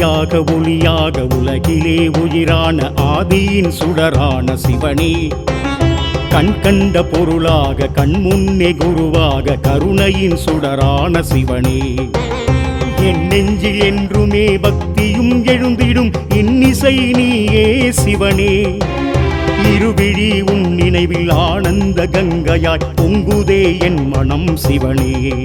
ஒளியாக உலகிலே உயிரான ஆதியின் சுடரான சிவனே. கண் கண்ட பொருளாக கண்முன்னே குருவாக கருணையின் சுடரான சிவனே. என் நெஞ்சில் என்றுமே பக்தியும் எழுந்திடும் இன்னிசை நீயே சிவனே. இருவிழி உன் நினைவில் ஆனந்த கங்கையாய் பொங்குதே என் மனம் சிவனே.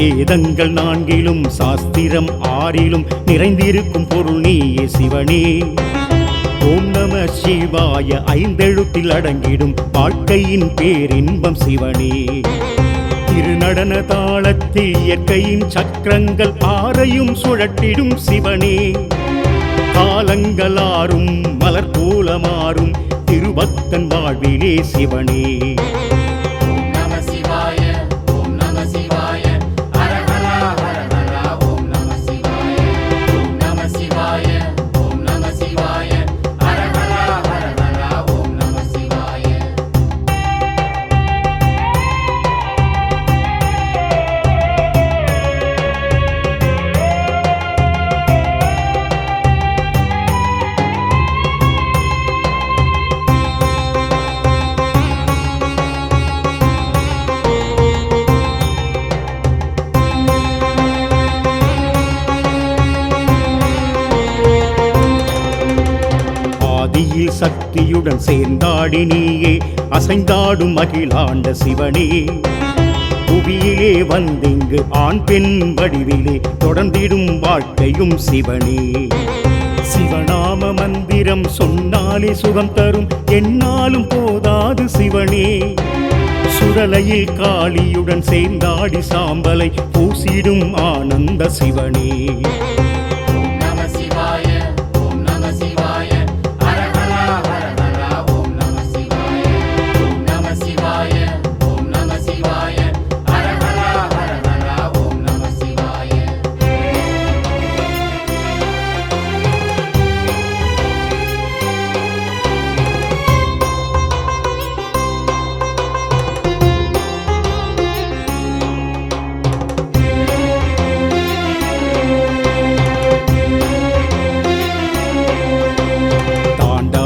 வேதங்கள் நான்கிலும் சாஸ்திரம் ஆறிலும் நிறைந்திருக்கும் பொருள் நீயே சிவனே. ஓம் நம சிவாய ஐந்தெழுத்தில் அடங்கிடும் வாழ்க்கையின் பேரின்பம் சிவனே. திருநடன தாளத்தில் இயற்கையின் சக்கரங்கள் ஆறையும் சுழட்டிடும் சிவனே. காலங்களாரும் மலர் போலமாறும் திருபக்தன் வாழ்விலே சிவனே. சக்தியுடன் சேர்ந்தாடி நீயே அசைந்தாடும் மகிழாண்ட சிவனே. புவியிலே வந்திங்கு ஆண் பெண் வடிவிலே தொடர்ந்திடும் வாழ்க்கையும் சிவனே. சிவநாம மந்திரம் சொன்னாலே சுகம் தரும் என்னாலும் போதாது சிவனே. சுடலையில் காளியுடன் சேர்ந்தாடி சாம்பலை பூசிடும் ஆனந்த சிவனே.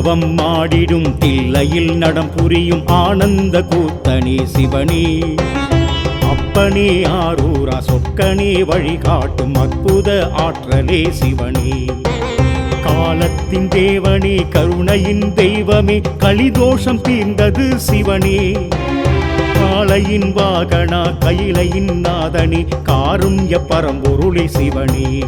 தவம் மாடிடும் தில்லையில் நடம் புரியும் ஆனந்த கூத்தனி சிவனி. அப்பனி ஆரூரா சொக்கனே வழிகாட்டும் அற்புத ஆற்றலே சிவனி. காலத்தின் தேவனே கருணையின் தெய்வமே கலிதோஷம் தீர்ந்தது சிவனே. காளையின் வாகனா கையிலையின் நாதனி காருண்ய பரம்பொருளி சிவனே.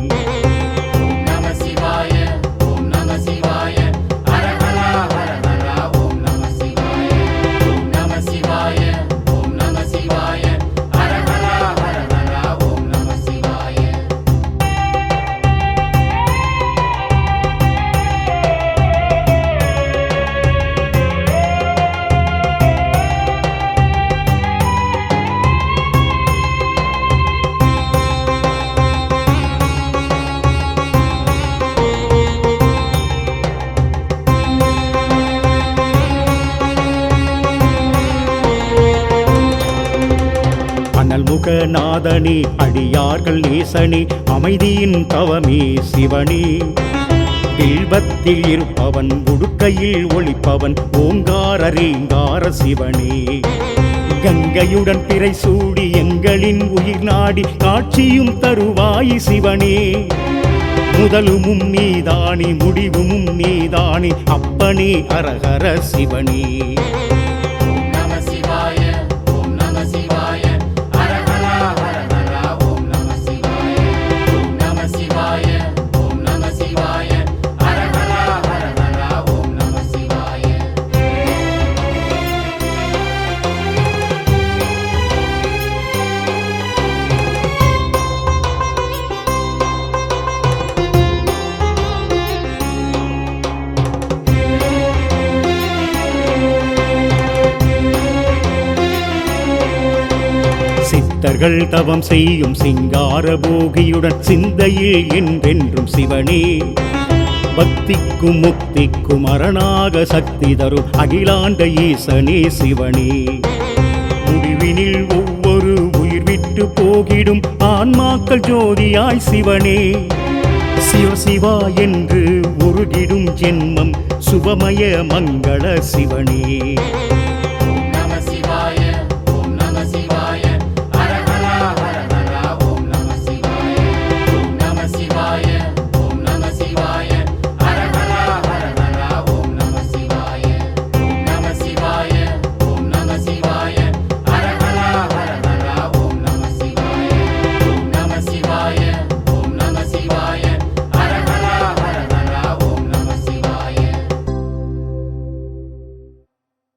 நாதனி அடியார்கள் ஈசனி அமைதியின் தவமே சிவனே. வில்வத்தில் இருப்பவன் உடுக்கையில் ஒளிப்பவன் ஓங்கார ரீங்கார சிவனே. கங்கையுடன் பிறை சூடி எங்களின் உயிர் நாடி காட்சியும் தருவாய் சிவனே. முதலுமும் நீதானி முடிவுமும் நீதானி அப்பனே அரகர சிவனே. சித்தர்கள் தவம் செய்யும் சிங்கார போகியுடன் சிந்தையில் என்றென்றும் சிவனே. பக்திக்கும் முக்திக்கும் அரணாக சக்தி தரும் அகிலாண்ட ஈசனே சிவனே. முடிவினில் ஒவ்வொரு உயிர் விட்டு போகிடும் ஆன்மாக்கள் ஜோதியாய் சிவனே. சிவ சிவா என்று உருகிடும் ஜென்மம் சுபமய மங்கள சிவனே.